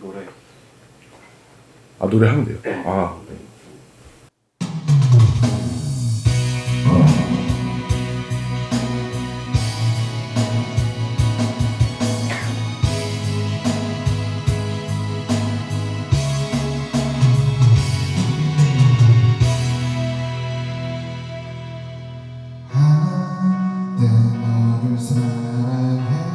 노래. 아 노래 하면 돼요. 네. 아. 네. 내 마음을 사랑해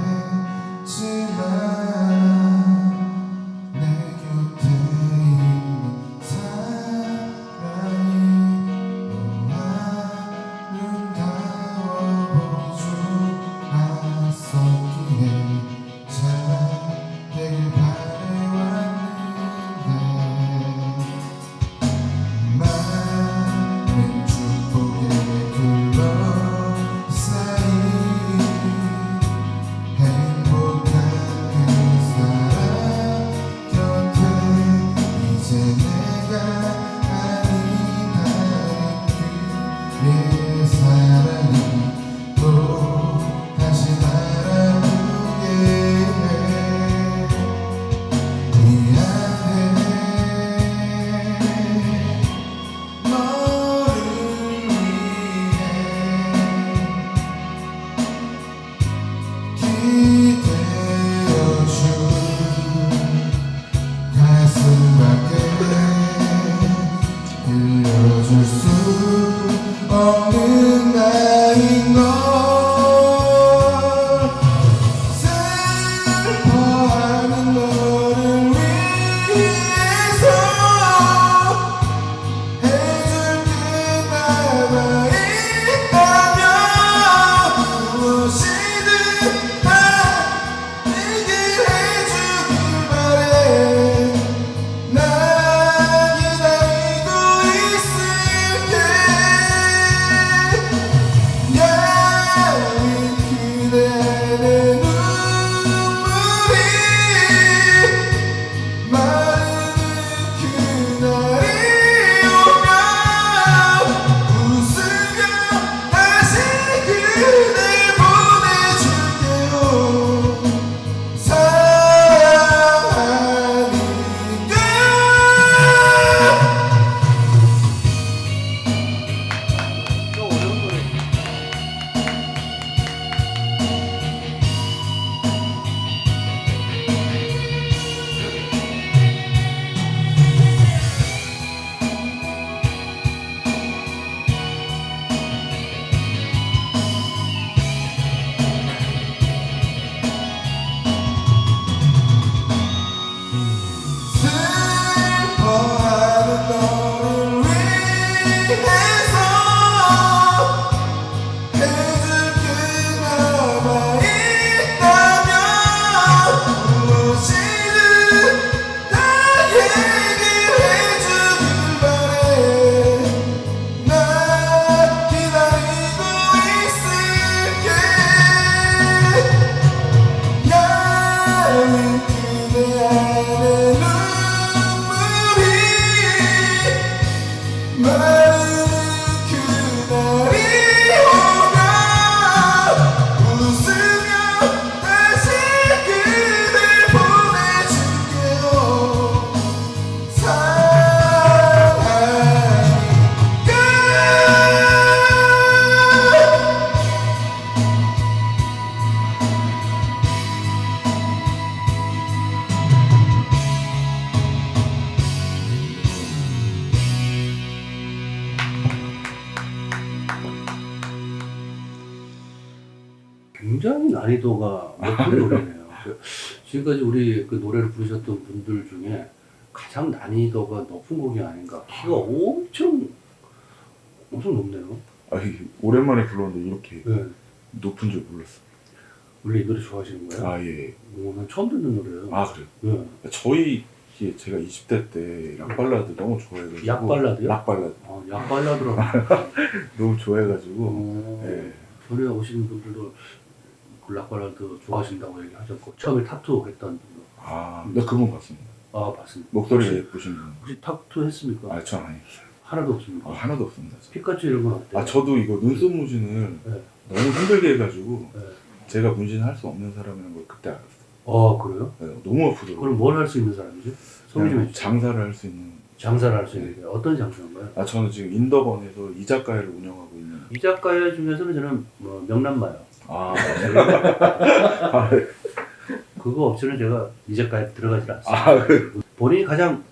굉장히 난이도가 높은 아, 노래네요. 그 지금까지 우리 그 노래를 부르셨던 분들 중에 가장 난이도가 높은 곡이 아닌가. 키가 아. 엄청 엄청 높네요. 아, 오랜만에 불렀는데 이렇게 네. 높은 줄 몰랐어. 원래 이 노래 좋아하시는 거예요? 아 예. 예. 오, 난 처음 듣는 노래예요. 아 그래. 네. 저희 제가 20대 때 락발라드 너무 좋아해가지고 약 발라드요? 락발라드 아, 약 발라드라고. 너무 좋아해가지고 오, 예. 전에 오시는 분들도 블락바라도 그 좋아하신다고 얘기하셨고 처음에 타투 했던 분도 아, 나 그분 봤습니다. 아 맞습니다. 목소리 혹시, 예쁘신 분. 혹시 타투 했습니까? 아, 전 아니. 하나도 없습니까? 아, 하나도 없습니다. 진짜. 피카츄 이런 건 어때요? 아, 저도 이거 눈썹 문신을 네. 너무 힘들게 해가지고 네. 제가 문신할 수 없는 사람이라는 걸 그때 알았어요. 아 그래요? 네, 너무 아프더라고요. 그럼 뭘 할 수 있는 사람이죠? 소개 좀 장사를 할 수 있는. 장사를 할수 네. 있는데 어떤 장사인가요? 아, 저는 지금 인덕원에서 이자카야를 운영하고 있는. 이 작가 중에서는 저는 뭐 명란마요. 아, 그거 없이는 제가 이 작가에 들어가질 않습니다. 아 그- 본인이 가장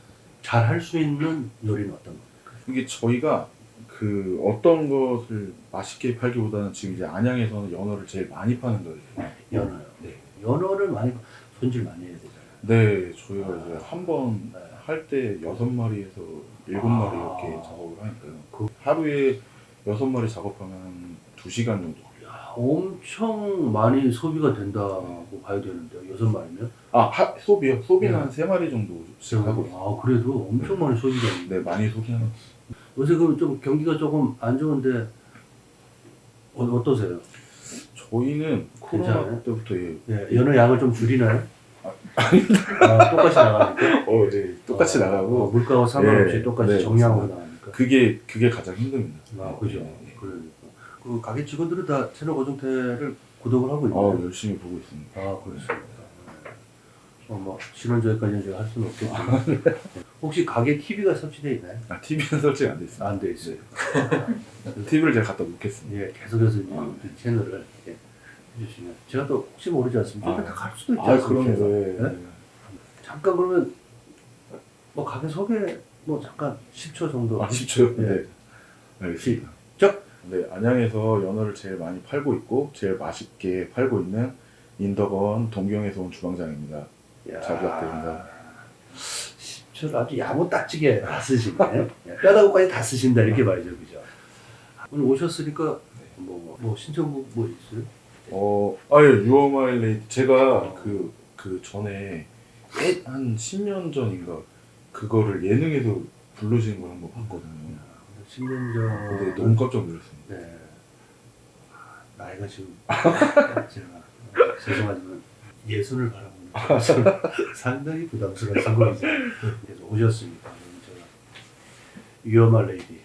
잘 할 수 있는 요리는 어떤 겁니까? 이게 저희가 그 어떤 것을 맛있게 팔기보다는 지금 이제 안양에서는 연어를 제일 많이 파는 거예요. 연어요. 네. 연어를 많이 손질 많이 해야 되잖아요. 네, 저희가 이제 한 번 네. 할 때 여섯 마리에서 일곱 마리 아. 이렇게 작업을 하니까요. 그- 하루에 여섯 마리 작업하면 두 시간 정도 엄청 많이 소비가 된다고 봐야 되는데요. 여섯 마리면? 아, 하, 소비요? 소비는 네. 한세 마리 정도씩 하고 있어요. 아 그래도 엄청 많이 소비가 있는데 네, 많이 소비하는. 요새 그좀 경기가 조금 안 좋은데 어, 어떠세요? 저희는 코로나 괜찮아요? 때부터 예. 예, 연어 양을 좀 줄이나요? 아, 똑같이 나가니까? 어, 네, 똑같이 어, 나가고 어, 물가와 상관없이 예, 똑같이 네, 정량으로. 나가니까 그게 그게 가장 힘듭니다. 아 그죠 네. 그러니까 그 가게 직원들은 다 채널 고정태를 구독을 하고 있나요? 어, 열심히 보고 있습니다. 아 그렇습니다 어, 뭐 신혼저희까지는 제가 할 수는 없겠지만 혹시 가게 TV가 설치되어 있나요? 아, TV는 설치가 안 돼 있습니다. 안 돼 있어요 TV를 제가 갖다 놓겠습니다. 예, 계속해서 이제 아. 그 채널을 이렇게 해주시면 제가 또 혹시 모르지 않습니까? 아. 다갈 수도 있지 아, 않습니까? 그럼요. 네. 네? 잠깐 그러면 뭐 가게 소개 뭐 잠깐 10초 정도 아, 10초요? 네. 네. 알겠습니다. 시작! 네, 안양에서 연어를 제일 많이 팔고 있고 제일 맛있게 팔고 있는 인덕원 동경에서 온 주방장입니다. 야, 잘 부탁드립니다. 10초를 아주 야무 딱지게 다 쓰시네 예, 뼈다구까지 다 쓰신다 이렇게 말이죠 그죠? 오늘 오셨으니까 뭐, 뭐 신청곡 뭐 있어요? 어, 아예 유어마일레이 제가 그, 그 전에 예- 한 10년 전인가 그거를 예능에서 부르시는 걸 한번 봤거든요. 10년 전 근데 너무 깜짝 놀랐습니다. 네. 아, 나이가 지금 제가 어, 죄송하지만 예순을 바라보는 상당히 부담스러운. 그래서 그럼 제가 위험한 레이디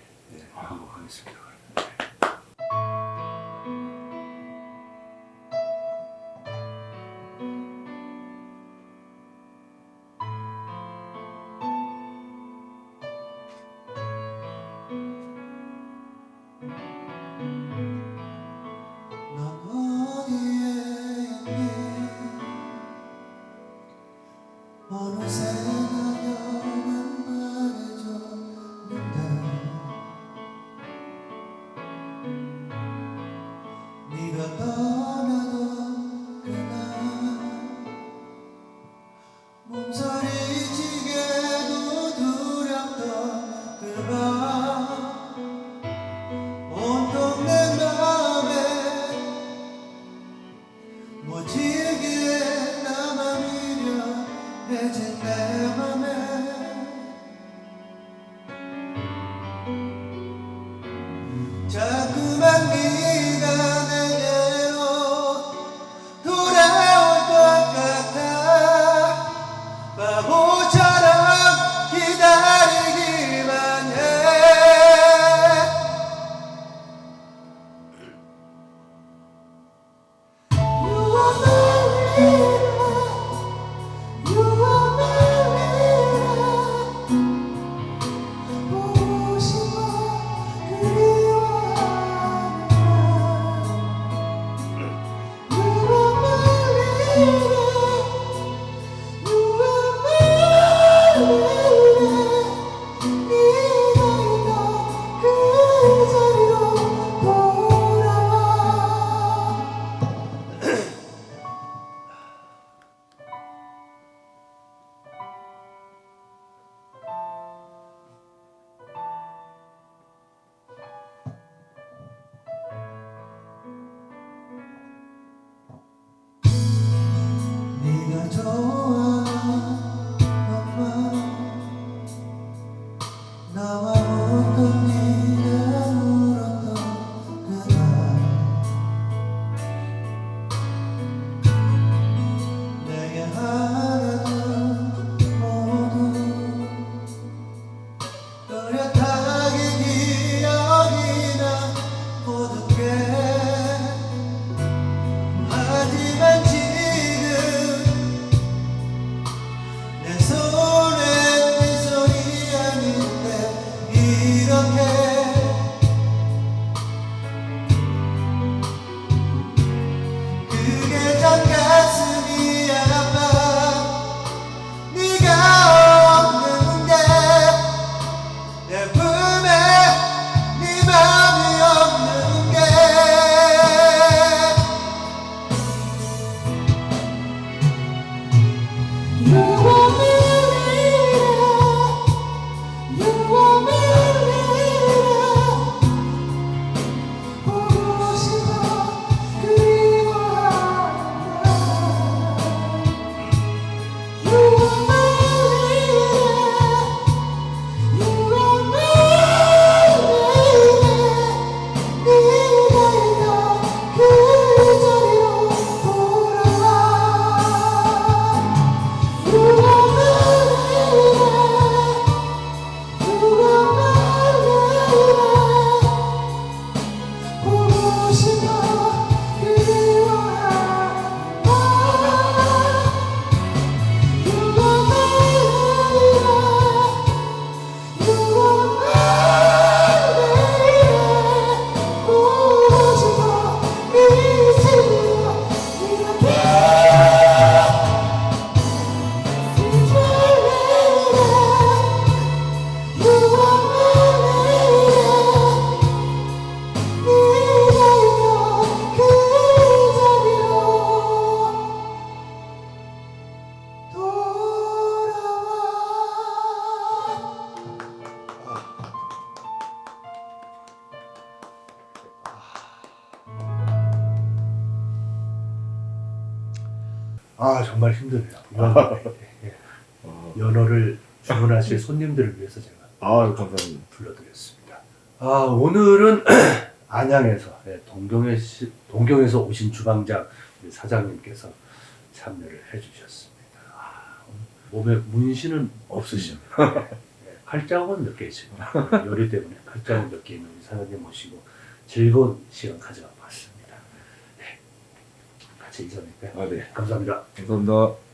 자 정말 힘드네요. 연어. 예. 아, 연어를 주문하실 손님들을 위해서 제가 아 감사합니다. 불러드렸습니다. 아 오늘은 안양에서 예, 동경에 시, 동경에서 오신 주방장 우리 사장님께서 참여를 해주셨습니다. 아, 몸에 문신은 없으십니다. 예, 칼자국은 몇 개 있습니다. 요리 때문에 칼자국 몇 개 있는 우리 사장님 모시고 즐거운 시간. 네. 같이 인사드릴까요? 아 네. 감사합니다. 감사합니다.